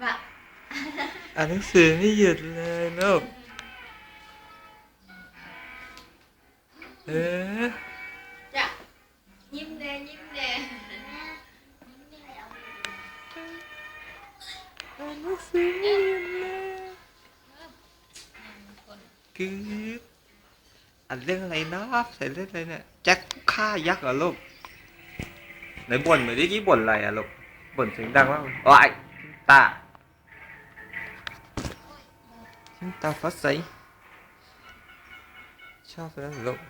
แบบอ่านหนังสือไม่หยุดเลยลูกเออจะยิ้มแดงยิ้มแดงอ่านหนังสือไม่หยุดเลยกึ๊บอ่านเรื่องอะไรเนาะใส่เรื่องอะไรเนี่ยแจ็คฆ่ายักษ์เหรอลูกไหนบ่นมาดิกี้บ่นอะไรอะลูกบ่นเสียงดังมากเลยโอ้ยตา ชิ้นตาฟ้าใสชอบแล้วเหรอลูก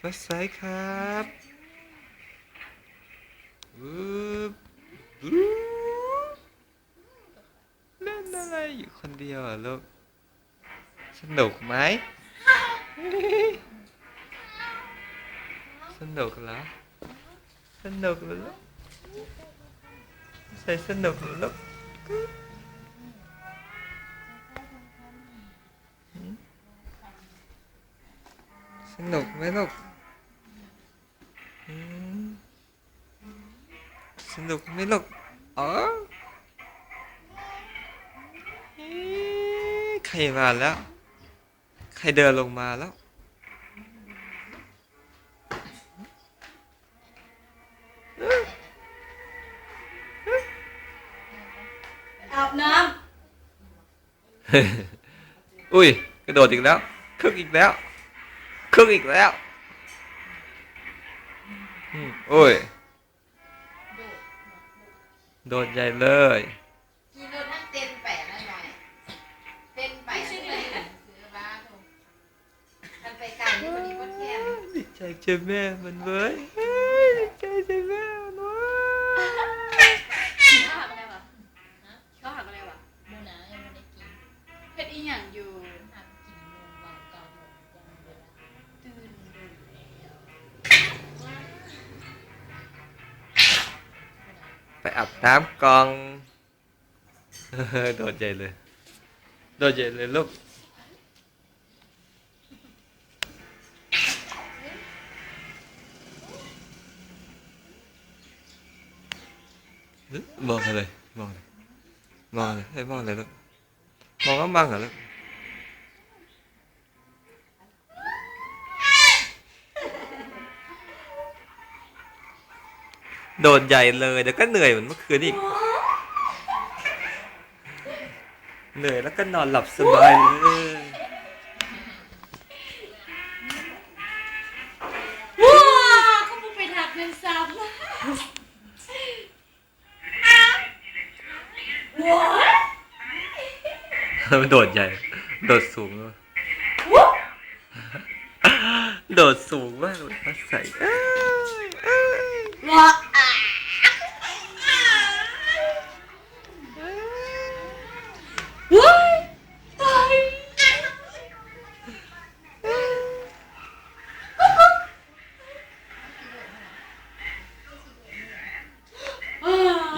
ฟ้าใสครับวูบวูบเล่นอะไรอยู่คนเดียวลูกสนุกไหม สนุกเหรอ สนุกเหรอลูกใส่สนุกเหรอลูกสนุกไหมลูกสนุกไหมลูกอ๋ออใครมาแล้ว ใครเดินลงมาแล้ว อุ้ยกระโดดอีกแล้วคึกอีกแล้วคึกอีกแล้วอืมโอ้ยโดดใหญ่เลยำขี่รถนั่งเต้นไปนั่นหน่อยเต้นไปนั่นเลยซื้อบ้าถูกมันไปไกลนี่พอดีว่าแค่นดีใจเจอแม่มันเว้ยเฮ้ยดีใจเจอแม่ ไปอาบน้ำกอง โดดใหญ่เลย โดดใหญ่เลยลูกมองอะไรมองอะไรมองอะไรให้ยมองอะไรลูกมองก็มังเหรอลูก โดดใหญ่เลยเดี๋ยวก็เหนื่อยเหมือนเมื่อคืนอีก เหนื่อยแล้วก็นอนหลับสบายเลยว้าเขาพูดไปถักเงินซ้ำว้ามันโดดใหญ่ โดดสูงเลยโดดสูงมากเลยฟ้าใสเอ้ยเอ้ยว้าอะว้ายตาย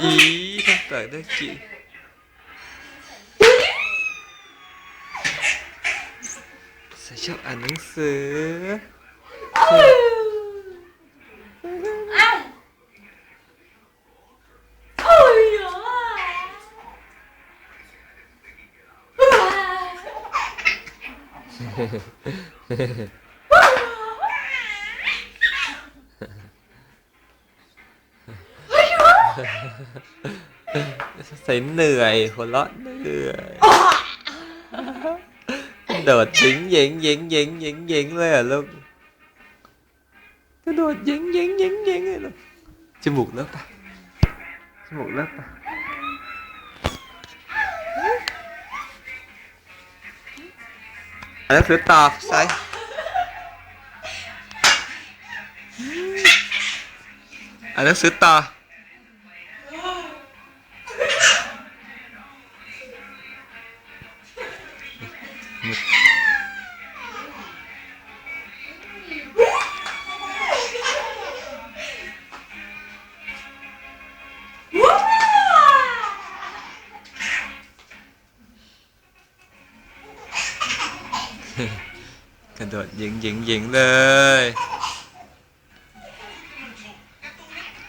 อี ทำปากได้กี่ ใส่ชอบอ่านหนังสือเอ้าโอ้ยอะใส่เหนื่อยหัวเราะเหนื่อยโดดยิงยิงยิงยิงยิงยิงเลยเหรอะลูกกระโดดยิงยิงยิงยิงเลยลูกจมูกเลิกปะจมูกเลิกปะอันนั้นคือต่อใส่อันนั้นคือต่อ กระโดดยิงยิงยิงเลย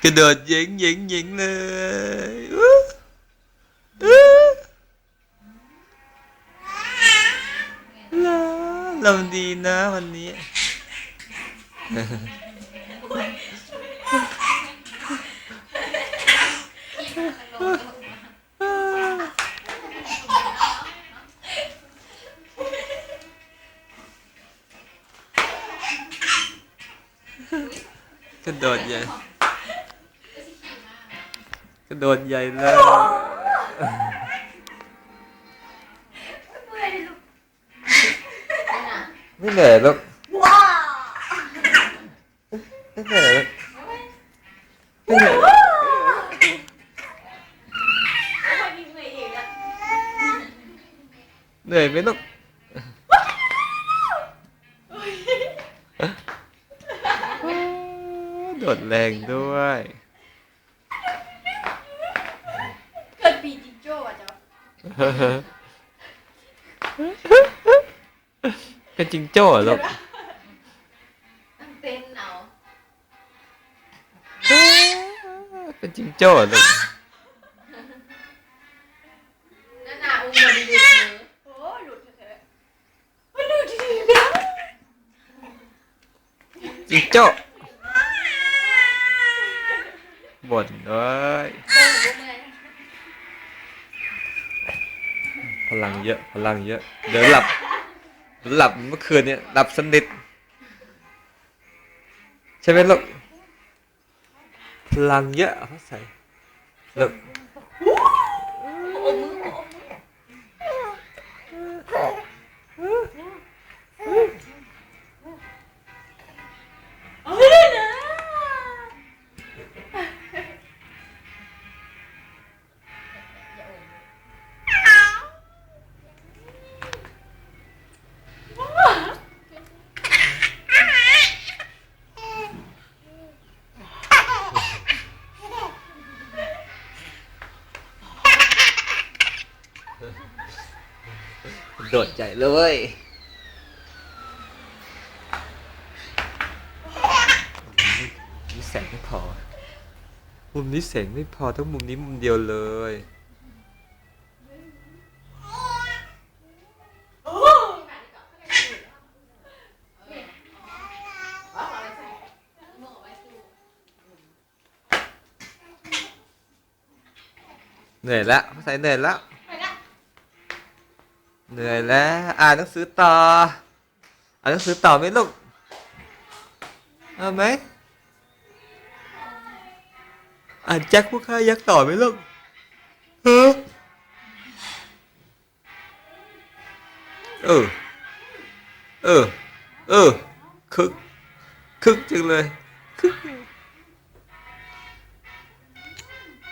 กระโดดยิงยิงยิงเลยลาลมดีนะวันนี้ กระโดดใหญ่ กระโดดใหญ่เลยไม่เหนื่อยหรอก โดดแรงด้วยเกิดปีจิงโจ้อะเจ้าเป็นจิงโจ้เหรอลูกนั่งเต้นเอาเป็นจิงโจ้เหรอลูกนั่นน่ะอุ้งบริเวณมือโอ้หลุดเถอะไม่หลุดจริงๆนะจิงโจ้ บ่นด้วยพลังเยอะพลังเยอะ เดี๋ยวหลับ หลับเมื่อคืนเนี่ยหลับสนิทใช่ไหมลูกพลังเยอะเขาใส่ลูก โดดใหญ่เลยนี่แสงไม่พอ มุมนี้แสงไม่พอทั้งมุมนี้มุมเดียวเลยเหนื่อยแล้วใส่เหนื่อยแล้ว เหนื่อยแล้วอ่านหนังสือต่ออ่านหนังสือต่อไหมลูกเอาไหมอ่านแจ็คผู้ฆ่ายักษ์ต่อไหมลูกเออเออเออคึกคึกจังเลย